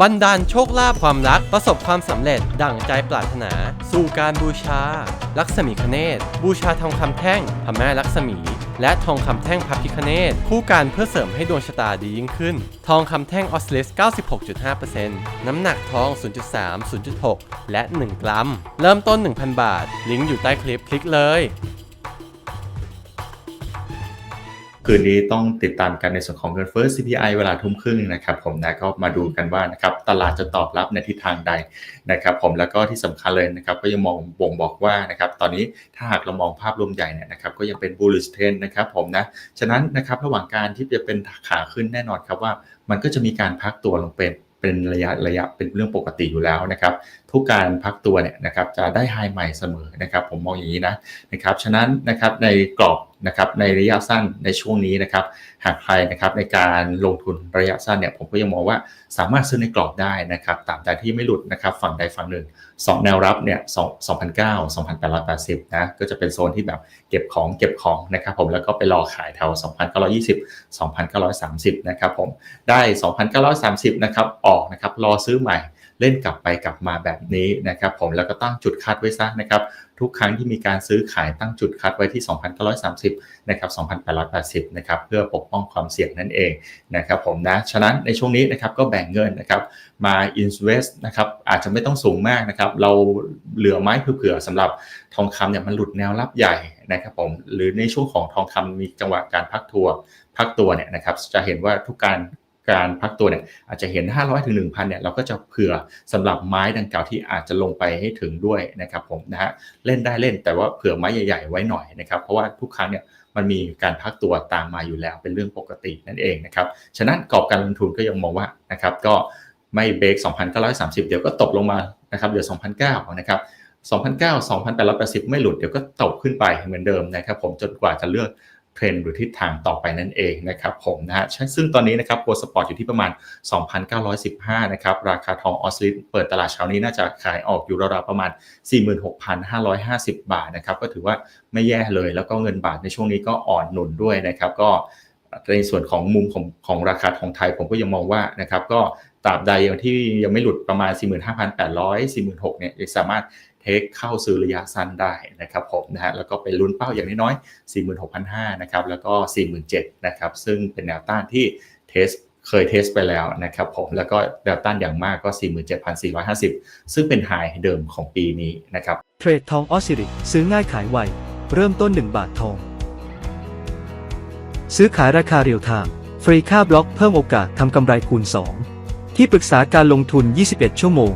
บันดาลโชคลาภความรักประสบความสำเร็จดั่งใจปรารถนา สู่การบูชา ลักษมีคเนตบูชาทองคำแท่งพระแม่ลักษมี และทองคำแท่งพระพิคเนตคู่กันเพื่อเสริมให้ดวงชะตาดียิ่งขึ้น ทองคำแท่งออสเลส 96.5%น้ำหนักทอง 0.3 0.6 และ 1 กรัม เริ่มต้น 1,000 บาท ลิงก์อยู่ใต้คลิปคลิกเลย คืนนี้ต้องติดตามกันในส่วนของเงินเฟ้อ CPI เวลาทุ่มครึ่งนะครับผมนะก็มาดูกันว่านะครับตลาดจะตอบรับในทิศทางใดนะครับผมแล้วก็ที่สำคัญเลยนะครับก็ยังมองบ่งบอกว่านะครับตอนนี้ถ้าหากเรามองภาพรวมใหญ่เนี่ยนะครับก็ยังเป็น bullish trend นะครับผมนะฉะนั้นนะครับระหว่างการที่จะเป็นขาขึ้นแน่นอนครับว่า มันก็จะมีการพักตัวลงเป็นเป็นระยะระยะเป็นเรื่องปกติอยู่แล้วนะครับทุกการพักตัวเนี่ยนะครับจะได้ไฮใหม่เสมอนะครับผมมองอย่างนี้นะนะครับฉะนั้นนะครับในกรอบ นะครับในระยะสั้นในช่วงนี้นะครับหากใครนะครับในการลงทุนระยะสั้นเนี่ยผมก็ยังมองว่าสามารถซื้อในกรอบได้นะครับตามแต่ที่ไม่หลุดนะครับฝั่งใดฝั่งหนึ่ง2 แนวรับเนี่ย2 2,009 2,880นะก็จะเป็นโซนที่แบบเก็บของเก็บของนะครับผมแล้วก็ไปรอขายแถว 2,920 2,930 นะครับผมได้ 2,930 นะครับออกนะครับรอซื้อใหม่ เล่นกลับไปกลับมาแบบนี้นะครับผมแล้วก็ตั้งจุดคัดไว้ซะนะครับทุกครั้งที่มีการซื้อขายตั้งจุดคัดไว้ที่ 2,930 นะครับ 2,880 นะครับ เพื่อปกป้องความเสี่ยงนั่นเองนะครับผมนะ ฉะนั้นในช่วงนี้นะครับก็แบ่งเงินนะครับมา invest นะครับอาจจะไม่ต้องสูงมากนะครับ เราเหลือไม้เผื่อสำหรับทองคำเนี่ยมันหลุดแนวรับใหญ่นะครับผมหรือในช่วงของทองคำมีจังหวะการพักตัวพักตัวเนี่ยนะครับจะเห็นว่าทุกการ การพักตัวเนี่ยอาจจะเห็น 500ถึง1,000เนี่ยเราก็จะเผื่อสำหรับไม้ดังกล่าวที่อาจจะลงไปให้ถึงด้วยนะครับผมนะฮะเล่นได้เล่นแต่ว่าเผื่อไม้ใหญ่ ๆ ไว้หน่อยนะครับเพราะว่าทุกครั้งเนี่ยมันมีการพักตัวตามมาอยู่แล้วเป็นเรื่องปกตินั่นเองนะครับฉะนั้นกรอบการลงทุนก็ยังมองว่านะครับก็ไม่เบรก2,930 เดี๋ยวก็ตกลงมานะครับเหลือ2,009นะครับ2,009 2,880 ไม่หลุดเดี๋ยวก็ตกขึ้นไปเหมือนเดิมนะครับผมจนกว่าจะเลือก เทรนด์หรือทิศทางต่อไปนั่นเองนะครับผมนะฮะซึ่งตอนนี้นะครับโกลสปอร์ตอยู่ที่ประมาณ 2,915 นะครับราคาทองออสซิลเปิดตลาดเช้านี้น่าจะขายออกอยู่ราวๆประมาณ 46,550 บาทนะครับก็ถือว่าไม่แย่เลยแล้วก็เงินบาทในช่วงนี้ก็อ่อนหนุนด้วยนะครับก็ในส่วนของมุมของของราคาทองไทยผมก็ยังมองว่านะครับก็ตราบใดยังที่ยังไม่หลุดประมาณ 45,800 46,000เนี่ยยังสามารถ เทคเข้าซื้อระยะสั้นได้นะครับผมนะฮะแล้วก็ไปลุ้นเป้าอย่างน้อยๆ46,500นะครับแล้วก็ 47,000นะครับซึ่งเป็นแนวต้านที่เทสเคยเทสไปแล้วนะครับผมแล้วก็แนวต้านอย่างมากก็ 47,450 ซึ่งเป็นไฮเดิมของปีนี้นะครับเทรดทองออสซิริซื้อง่ายขายไว เริ่มต้น 1 บาททอง ซื้อขายราคาเรียลไทม์ฟรีค่าบล็อกเพิ่มโอกาสทำกำไรคูณ 2 ที่ปรึกษาการลงทุน 21 ชั่วโมง